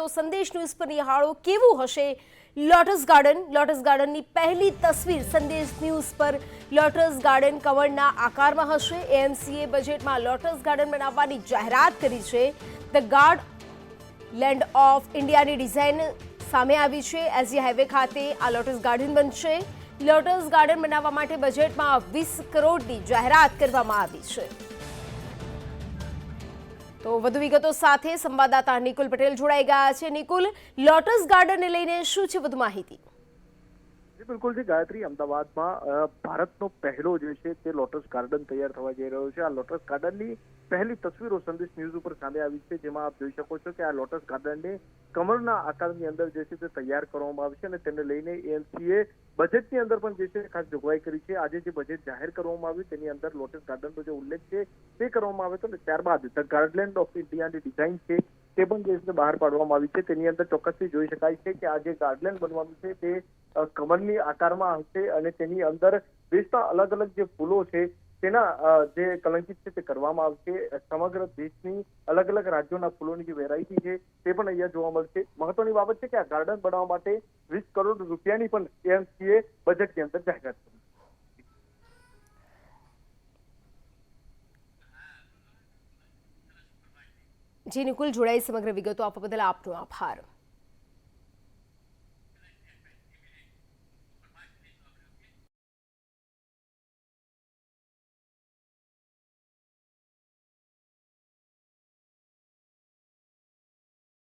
વિગતો સંદેશ ન્યૂઝ પર નિહાળો કેવું હશે? લોટસ ગાર્ડન લોટસ ગાર્ડનની પહેલી તસવીર સંદેશ ન્યૂઝ પર લોટસ ગાર્ડન કવરના આકારમાં હશે. એએમસીએ બજેટમાં લોટસ ગાર્ડન બનાવવાની જાહેરાત કરી છે. ધ ગાર્ડ લેન્ડ ઓફ ઇન્ડિયાની ડિઝાઇન સામે આવી છે. એસજી હાઈવે ખાતે આ લોટસ ગાર્ડન બનશે. લોટસ ગાર્ડન બનાવવા માટે બજેટમાં વીસ કરોડની જાહેરાત કરવામાં આવી છે. તો વધુ વિગતો સાથે સંવાદદાતા નિકુલ પટેલ જોડાઈ ગયા છે. નિકુલ લોટસ ગાર્ડનને લઈને શું છે વધુ માહિતી? બિલકુલ જી. ગાયત્રી અમદાવાદમાં ભારતનો પહેલો જે છે તે લોટસ ગાર્ડન તૈયાર થવા જઈ રહ્યો છે. આ લોટસ ગાર્ડનની પહેલી તસવીરો સંદેશ ન્યૂઝ ઉપર સામે આવી છે, જેમાં આપ જોઈ શકો છો કે આ લોટસ ગાર્ડનને કમળના આકારની અંદર જે છે તે તૈયાર કરવામાં આવશે અને તેને લઈને એએમસીએ બજેટની અંદર પણ જે છે ખાસ જોગવાઈ કરી છે. આજે જે બજેટ જાહેર કરવામાં આવ્યું, તેની અંદર લોટસ ગાર્ડનનો જે ઉલ્લેખ છે તે કરવામાં આવ્યો હતો અને ત્યારબાદ ધ ગાર્ડલેન્ડ ઓફ ઇન્ડિયાની ડિઝાઇન છે તે પણ જે છે બહાર પાડવામાં આવી છે. તેની અંદર ચોક્કસથી જોઈ શકાય છે કે આ જે ગાર્ડલેન્ડ બનવાનું છે તે અ, કમળની આકારમાં હશે અને તેની અંદર દેશના અલગ અલગ જે ફૂલો છે તેના જે કલંકિત છે તે કરવામાં આવશે. સમગ્ર દેશની અલગ અલગ રાજ્યોના ફૂલોની જે વેરાયટી છે તે પણ અહીંયા જોવા મળશે. મહત્વની બાબત છે કે આ ગાર્ડન બનાવવા માટે વીસ કરોડ રૂપિયાની પણ એએમસીએ બજેટની અંદર જાહેરાત કરી. જી નિકુલ જોડાઈ સમગ્ર વિગતો આપવા બદલ આપનો આભાર.